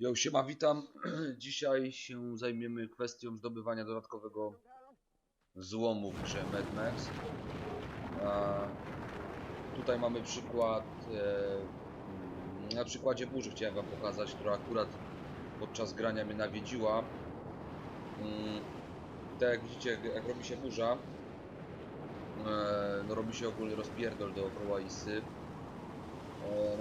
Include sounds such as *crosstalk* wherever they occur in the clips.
Jo, siema, witam. *clears throat* Dzisiaj się zajmiemy kwestią zdobywania dodatkowego złomu w grze Mad Max. Tutaj mamy przykład, e, na przykładzie burzy chciałem wam pokazać, która akurat podczas grania mnie nawiedziła. Mm, Tak jak widzicie, jak, jak robi się burza, e, no robi się ogólnie rozpierdol dookoła i syp.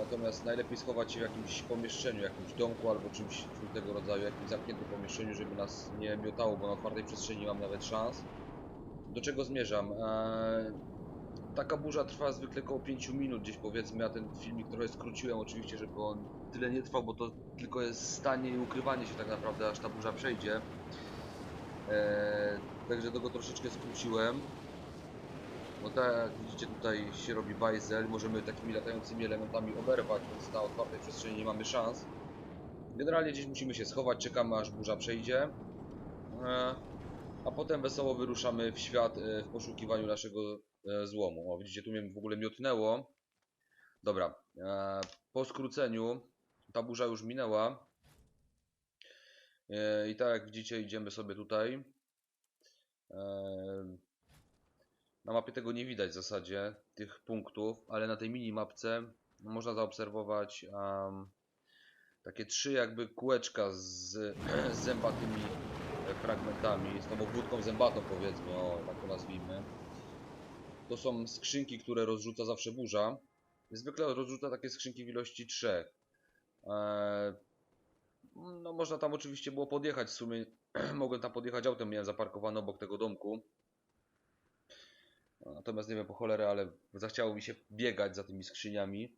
Natomiast najlepiej schować się w jakimś pomieszczeniu, jakimś domku albo czymś tego rodzaju, jakimś zamkniętym pomieszczeniu, żeby nas nie miotało, bo na otwartej przestrzeni mam nawet szans. Do czego zmierzam? E, taka burza trwa zwykle około 5 minut, gdzieś powiedzmy. Ja ten filmik trochę skróciłem, oczywiście, żeby on tyle nie trwał, bo to tylko jest stanie i ukrywanie się tak naprawdę, aż ta burza przejdzie. E, także tego troszeczkę skróciłem. No tak jak widzicie tutaj się robi bajzel, możemy takimi latającymi elementami oberwać, więc na otwartej przestrzeni nie mamy szans. Generalnie gdzieś musimy się schować, czekamy aż burza przejdzie. E, A potem wesoło wyruszamy w świat e, w poszukiwaniu naszego e, złomu. O, widzicie, tu mnie w ogóle miotnęło. Dobra, po skróceniu ta burza już minęła. I tak jak widzicie, idziemy sobie tutaj. E, na mapie tego nie widać w zasadzie, tych punktów, ale na tej minimapce można zaobserwować um, takie trzy jakby kółeczka z, *clears throat* z zębatymi e, fragmentami, z tą obwódką zębatą powiedzmy, o tak to nazwijmy. To są skrzynki, które rozrzuca zawsze burza. Zwykle rozrzuca takie skrzynki w ilości trzech. Eee, no można tam oczywiście było podjechać w sumie. *clears throat* Mogłem tam podjechać autem, miałem zaparkowane obok tego domku. Natomiast nie wiem po cholerę, ale zachciało mi się biegać za tymi skrzyniami.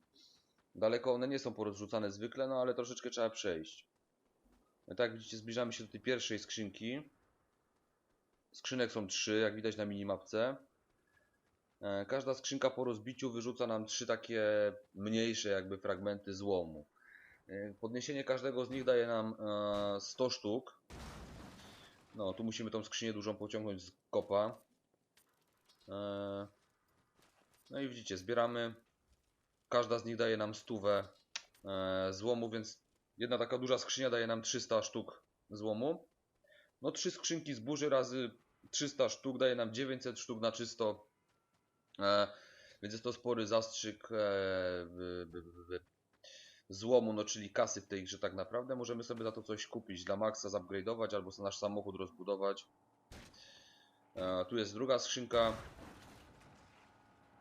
Daleko one nie są porozrzucane zwykle, no ale troszeczkę trzeba przejść. No tak jak widzicie, zbliżamy się do tej pierwszej skrzynki. Skrzynek są trzy, jak widać na minimapce. E, Każda skrzynka po rozbiciu wyrzuca nam trzy takie mniejsze jakby fragmenty złomu. E, Podniesienie każdego z nich daje nam e, 100 sztuk. No, tu musimy tą skrzynię dużą pociągnąć z kopa. Eee, No i widzicie, zbieramy. Każda z nich daje nam stówę eee, złomu, więc jedna taka duża skrzynia daje nam 300 sztuk złomu. No trzy skrzynki z burzy razy 300 sztuk daje nam 900 sztuk na czysto. Eee, Więc jest to spory zastrzyk złomu, no czyli kasy w tej grze tak naprawdę. Możemy sobie za to coś kupić, dla Maxa zupgrade'ować albo nasz samochód rozbudować. E, tu jest druga skrzynka.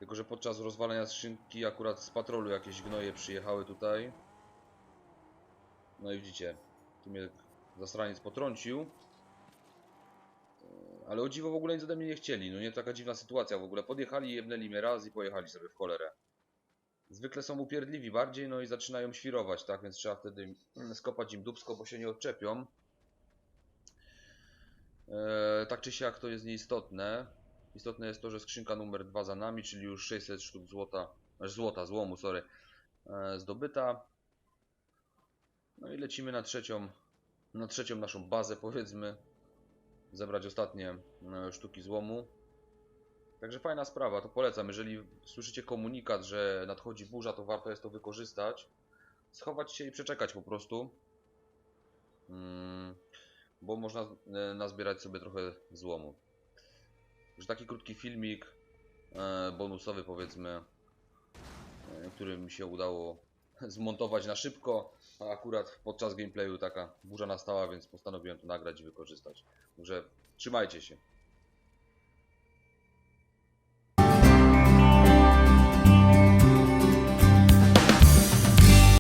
Tylko, że podczas rozwalania skrzynki akurat z patrolu jakieś gnoje przyjechały tutaj. No i widzicie, tu mnie zastraniec potrącił. E, Ale o dziwo w ogóle nic ode mnie nie chcieli. No nie taka dziwna sytuacja w ogóle. Podjechali, jebnęli mnie raz i pojechali sobie w cholerę. Zwykle są upierdliwi bardziej, no i zaczynają świrować, tak? Więc trzeba wtedy *clears throat* skopać im dubsko, bo się nie odczepią. E, tak czy siak to jest nieistotne. Istotne jest to, że skrzynka numer 2 za nami, czyli już 600 sztuk złota, znaczy złota, złomu, sorry, e, zdobyta. No i lecimy na trzecią, na trzecią naszą bazę, powiedzmy. Zebrać ostatnie e, sztuki złomu. Także fajna sprawa, to polecam. Jeżeli słyszycie komunikat, że nadchodzi burza, to warto jest to wykorzystać. Schować się i przeczekać po prostu. Mm bo można e, nazbierać sobie trochę złomu. Że taki krótki filmik, e, bonusowy powiedzmy, e, który mi się udało zmontować na szybko, a akurat podczas gameplayu taka burza nastała, więc postanowiłem to nagrać i wykorzystać. Także trzymajcie się.